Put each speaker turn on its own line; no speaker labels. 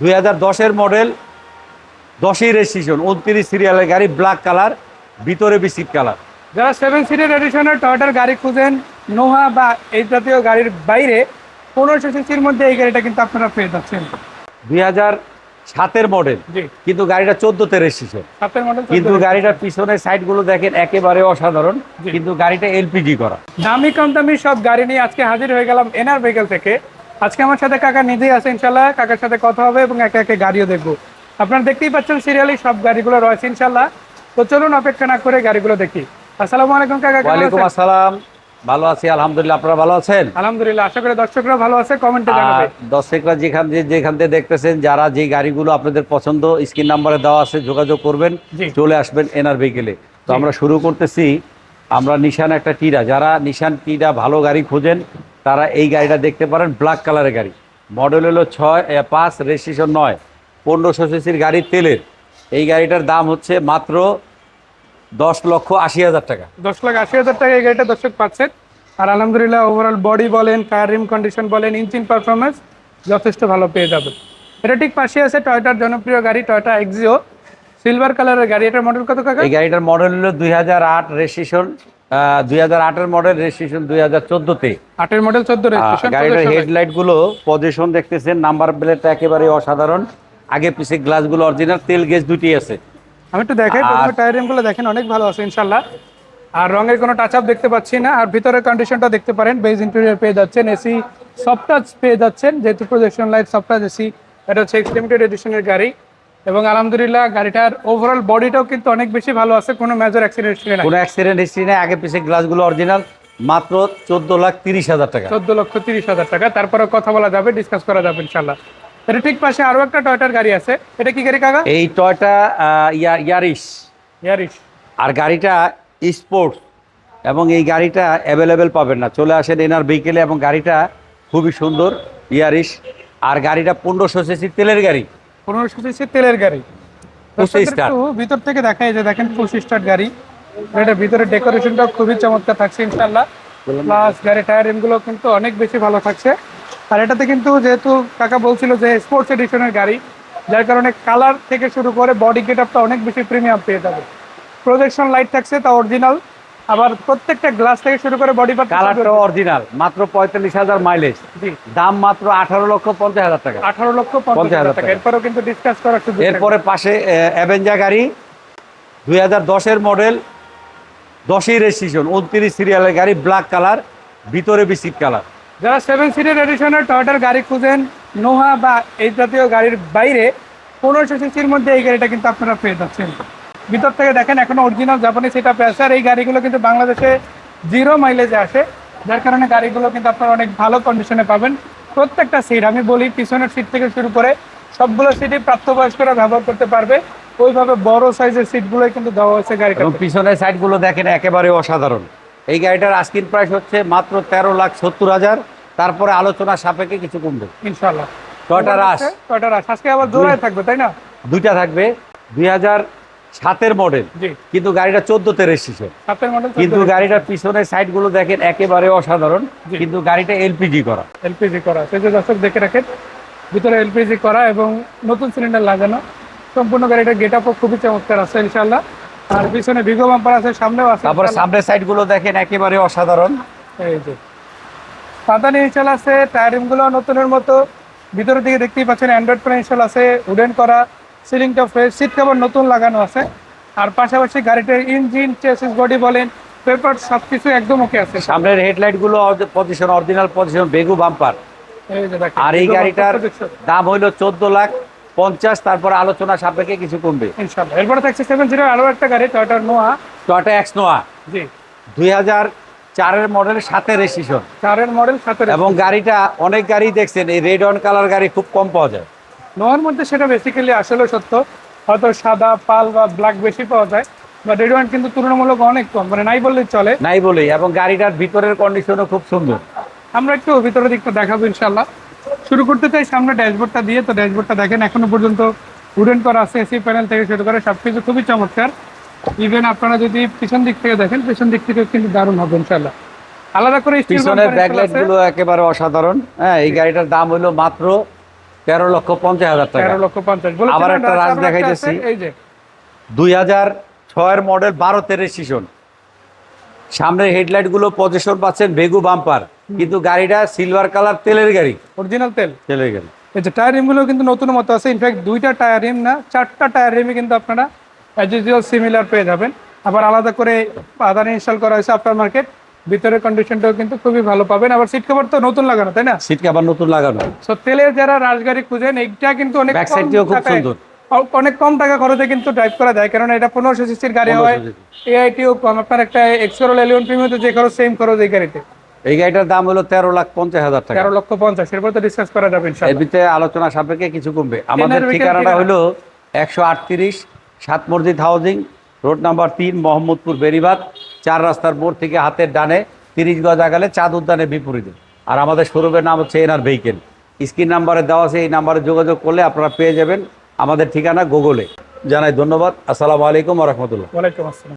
দুই হাজার দশের মডেল দশই রেজিস্ট্রেশন উনত্রিশ সিরিয়ালের গাড়ি ব্ল্যাক কালার ভিতরে বিসিক কালার
যারা সেভেন সিটের এডিশনের টয়টার গাড়ি খুঁজেন নোহা বা এই জাতীয় গাড়ির বাইরে পনেরোশো সিসির মধ্যে এই গাড়িটা কিন্তু আপনারা পেয়ে যাচ্ছেন।
দুই হাজার সাতের মডেল কিন্তু গাড়িটা চোদ্দোতে রেজিস্ট্রেশন
সাতের মডেল
কিন্তু গাড়িটার পিছনের সাইডগুলো দেখেন একেবারে অসাধারণ। কিন্তু গাড়িটা এলপিজি করা।
দামি কম দামি সব গাড়ি নিয়ে আজকে হাজির হয়ে গেলাম এনআর ভেহিকেল থেকে। আজকে আমার সাথে কাকা নিজেই আছে ইনশাল্লাহ কাকার সাথে কথা হবে এবং একে একে গাড়িও দেখব। আপনারা দেখতেই পাচ্ছেন সিরিয়ালি সব গাড়িগুলো রয়েছে ইনশাল্লাহ তো চলুন অপেক্ষা না করে গাড়িগুলো দেখি। আসসালামু আলাইকুম কাকা
ওয়ালাইকুম আসসালাম। ভালো আছি আলহামদুলিল্লাহ। আপনারা ভালো আছেন?
আলহামদুলিল্লাহ আশা করি দর্শকরা ভালো আছে কমেন্টে জানাবে।
দর্শকরা যেখান যেখান থেকে দেখতেছেন যারা যে গাড়িগুলো আপনাদের পছন্দ স্ক্রিন নাম্বারে দেওয়া আছে যোগাযোগ করবেন চলে আসবেন এনআর ভেহিকেলে। তো আমরা শুরু করতেছি আমরা নিশান একটা টিরা। যারা নিশান টিরা ভালো গাড়ি খোঁজেন তারা এই গাড়িটা দেখতে পারেন ব্ল্যাক কালারের গাড়ি। মডেল হলো ছয় পাঁচ রেজিস্ট্রেশন নয়। পনেরোশো সিসির গাড়ি তেলের। এই গাড়িটার দাম হচ্ছে মাত্র দশ লক্ষ আশি হাজার টাকা।
দশ লাখ আশি হাজার টাকা এই গাড়িটা দর্শক পাচ্ছেন। আর আলহামদুলিল্লাহ ওভারঅল বডি বলেন টায়ার রিম কন্ডিশন বলেন ইঞ্জিন পারফরমেন্স যথেষ্ট ভালো পেয়ে যাবেন। এটা ঠিক পাশে আছে টয়টার জনপ্রিয় গাড়ি টয়টা এক্সিও সিলভার কালারের গাড়ি এটার মডেল কত কাকা?
এই গাড়িটার মডেল হলো দুই হাজার আট রেজিস্ট্রেশন। দুই আটের মডেল রেজিস্ট্রেশন দুই হাজার চোদ্দোতে।
আটের মডেল চোদ্দ
গাড়িটার হেডলাইটগুলো পজিশন দেখতেছেন নাম্বার প্লেটটা একেবারে অসাধারণ। আগে পিছে গ্লাসগুলো অরিজিনাল তেল গেজ দুটি আছে।
আমি একটু দেখাই প্রথমে টায়ার রিমগুলো দেখেন অনেক ভালো আছে ইনশাল্লাহ আর রঙের কোনো টাচ আপ দেখতে পাচ্ছি না আর ভিতরের কন্ডিশনটা দেখতে পারেন বেজ ইন্টেরিয়র পেয়ে যাচ্ছেন এসি সফট টাচ পেয়ে যাচ্ছেন যেহেতু projection light soft touch AC এটা হচ্ছে এক্সটেমিটেড এডিশনের গাড়ি। এবং আলহামদুলিল্লাহ গাড়িটার ওভারঅল বডিটাও কিন্তু অনেক বেশি ভালো আছে কোনো মেজর অ্যাক্সিডেন্ট ছিল না
কোনো অ্যাক্সিডেন্ট হিস্ট্রি নেই আগে পিছে গ্লাসগুলো অরিজিনাল মাত্র চোদ্দ লাখ তিরিশ হাজার টাকা।
চোদ্দ লক্ষ তিরিশ হাজার টাকা তারপরে কথা বলা যাবে ডিসকাস করা যাবে ইনশাল্লাহ এটা ঠিক পাশে আরও একটা টয়টার গাড়ি আছে এটা কি গাড়ি কাকা?
এই টয়টা ইয়ারিস
ইয়ারিশ
আর গাড়িটা স্পোর্টস এবং এই গাড়িটা অ্যাভেলেবেল পাবেন না। চলে আসেন এনার ভেহিকেলে এবং গাড়িটা খুবই সুন্দর ইয়ারিস আর গাড়িটা পনেরোশো সিসি তেলের গাড়ি।
পনেরোশো সিসি তেলের গাড়ি। ভিতর থেকে দেখা যায় যে দেখেন পুশ স্টার্ট গাড়ি। এটা ভিতরে ডেকোরেশনটা খুবই চমৎকার থাকছে ইনশাল্লাহ প্লাস গাড়ি টায়ারগুলো কিন্তু অনেক বেশি ভালো থাকছে। আর এটাতে কিন্তু যেহেতু কাকা বলছিল যে স্পোর্টস এডিশনের গাড়ি যার কারণে কালার থেকে শুরু করে বডি গেট অনেক বেশি প্রিমিয়াম পেয়ে যাবে। প্রজেকশন লাইট থাকছে তা অরিজিনাল আবার প্রত্যেকটা গ্লাস থেকে শুরু করে বডি পার্ট
কালারটা অরিজিনাল মাত্র পঁয়তাল্লিশ হাজার মাইলেজ দাম মাত্র আঠারো লক্ষ পঞ্চাশ হাজার টাকা।
আঠারো লক্ষ পঞ্চাশ হাজার টাকা। এরপরেও কিন্তু ডিসকাস সুযোগ
এরপরে পাশে অ্যাভেঞ্জা গাড়ি দুই হাজার দশের মডেল দশই রেজিস্ট্রেশন উনত্রিশ সিরিয়ালের গাড়ি ব্ল্যাক কালার ভিতরে বিসিক কালার
যারা সেভেন সিটের এডিশনের টয়টার গাড়ি খুঁজেন নোহা বা এই জাতীয় গাড়ির বাইরে পনেরোশো সিসির মধ্যে এই গাড়িটা কিন্তু আপনারা পেয়ে যাচ্ছেন। ভিতর থেকে দেখেন এখনও অরিজিনাল জাপানি সেটা আছে আর এই গাড়িগুলো কিন্তু বাংলাদেশে জিরো মাইলেজে আসে। যার কারণে গাড়িগুলো কিন্তু আপনারা অনেক ভালো কন্ডিশনে পাবেন। প্রত্যেকটা সিট আমি বলি পিছনের সিট থেকে শুরু করে সবগুলো সিটই প্রাপ্তবয়স্করা ব্যবহার করতে পারবে। ওইভাবে বড় সাইজের সিটগুলোই কিন্তু দেওয়া হয়েছে গাড়িটা
পিছনের সাইডগুলো দেখেন একেবারে অসাধারণ। এই গাড়িটার আস্কিন প্রাইস হচ্ছে মাত্র তেরো লাখ সত্তর হাজার। তারপরে আলোচনা সাপেক্ষে কিছু কমবে।
ইনশাল্লাহ
টয়টা রাশ
টয়টা রাশ আজকে আবার জোড়ায় থাকবে তাই না?
দুইটা থাকবে। দুই হাজার সাতের মডেল কিন্তু গাড়িটা রেজিস্ট্রেশন
সাতের মডেল
কিন্তু গাড়িটার পিছনের সাইডগুলো দেখেন একেবারে অসাধারণ। কিন্তু গাড়িটা এলপিজি করা।
এলপিজি করা। সেই যে দর্শক দেখে রাখেন ভিতরে এলপিজি করা এবং নতুন সিলিন্ডার লাগানো। সম্পূর্ণ গাড়িটা গেট আপও খুবই চমৎকার আছে ইনশাল্লাহ আর পিছনে ভিগো বাম্পার আছে সামনেও আছে।
তারপরে। সামনের সাইডগুলো দেখেন একেবারে অসাধারণ।
এই যে। পাতানি ইনশাল আছে টায়ারিংগুলো নতুনের মতো। ভিতরের দিকে দেখতেই পাচ্ছেন অ্যান্ড্রয়েড ফোন ইনশাল আছে উডেন করা। সিলিংটা ফ্রেশ সিট কভার নতুন লাগানো আছে। আর পাশাপাশি গাড়িটার ইঞ্জিন চেসিস বডি বলেন পেপার সব কিছু একদম ওকে আছে।
সামনের হেডলাইটগুলো পজিশন অরিজিনাল পজিশন বেগু বাম্পার আর এই গাড়িটার দাম হইল চোদ্দ লাখ পঞ্চাশ তারপরে আলোচনা সাপেক্ষে কিছু কমবে।
ইনশাল্লাহ এরপরে থাকছে সেভেন জিরো আরও একটা গাড়ি টয়টার নোয়া
টয়টা এক্স নোয়া
জি।
দুই হাজার চারের মডেল সাথে রেজিস্ট্রেশন
চারের মডেল সাতের
এবং গাড়িটা অনেক গাড়ি দেখছেন এই রেড অন কালার গাড়ি খুব কম পাওয়া যায়।
নোয়ার মধ্যে সেটা বেসিক্যালি আসলে সত্য। হয়তো সাদা পাল বা ব্ল্যাক বেশি পাওয়া যায় রেড ওয়ান কিন্তু তুলনামূলক অনেক কম মানে নাই বললেই চলে।
নাই বলেই এবং গাড়িটার ভিতরের কন্ডিশনও খুব সুন্দর।
আমরা একটু ভিতরের দিকটা দেখাবো ইনশাল্লাহ শুরু করতে চাই সামনে ড্যাশবোর্ডটা দিয়ে তো ড্যাশবোর্ডটা দেখেন এখনও পর্যন্ত উডেন করা আছে এসি প্যানেল থেকে শুরু করে সবকিছু খুবই চমৎকার। ইভেন আপনারা যদি পিছন দিক থেকে দেখেন পিছন দিক থেকে কিন্তু দারুণ হবে ইনশাল্লাহ আলাদা করে
পিছনের ব্যাকলাইটগুলো একেবারে অসাধারণ। হ্যাঁ এই গাড়িটার দাম হলো মাত্র তেরো লক্ষ পঞ্চাশ হাজার টাকা।
তেরো লক্ষ পঞ্চাশ।
আবার একটা রাজ দেখাইতেছি।
এই যে।
দুই হাজার ছয়ের মডেল বারো রেজিস্ট্রেশন সামনের হেডলাইটগুলো পজিশন পাচ্ছেন বেগু বাম্পার কিন্তু গাড়িটা সিলভার কালার তেলের গাড়ি।
অরিজিনাল তেল।
তেলের গাড়ি।
এই যে টায়ার রিমগুলো কিন্তু নতুন মতো আছে। ইনফ্যাক্ট দুইটা টায়ার রিম না চারটা টায়ার রিমই কিন্তু আপনারা অ্যাজ ইউজুয়াল সিমিলার পেয়ে যাবেন। আবার আলাদা করে আদার ইনস্টল করা হয়েছে আফটার মার্কেট ভিতরের কন্ডিশনটাও কিন্তু খুবই ভালো পাবেন। আবার সিট কভার তো নতুন লাগানো তাই না?
সিট আবার নতুন লাগানো।
সো তেলের যারা রাজগাড়ি খুঁজেন এইটা কিন্তু অনেক
side দিয়েও খুব সুন্দর।
অনেক কম টাকা খরচে কিন্তু ড্রাইভ করা যায়। কারণ এটা পনেরোশো সিসির গাড়ি হয়। এআইটিও কম। আপনার একটা এক্সরোল এলিয়ন প্রিমিয়াতে যে খরচ সেম খরচ এই গাড়িতে।
এই গাড়িটার দাম হলো তেরো লাখ পঞ্চাশ হাজার টাকা।
তেরো লক্ষ পঞ্চাশ। এরপর তো ডিসকাস করা যাবে
এর ভিতরে আলোচনা সাপেক্ষে কিছু কমবে। আমাদের ঠিকানাটা হলো একশো আটত্রিশ সাত মসজিদ হাউজিং রোড নাম্বার তিন মোহাম্মদপুর বেরিবাদ চার রাস্তার মোড় থেকে হাতের ডানে তিরিশ গজ আগালে চাঁদ উদ্যানের বিপরীতে। আর আমাদের শোরুমের নাম হচ্ছে এনআর ভেহিকেল। স্ক্রিন নাম্বারে দেওয়া আছে, এই নাম্বারে যোগাযোগ করলে আপনারা পেয়ে যাবেন আমাদের ঠিকানা গুগলে। জানাই ধন্যবাদ, আসসালামু আলাইকুম রহমতুল্লাহ।
ওয়ালাইকুম আসসালাম।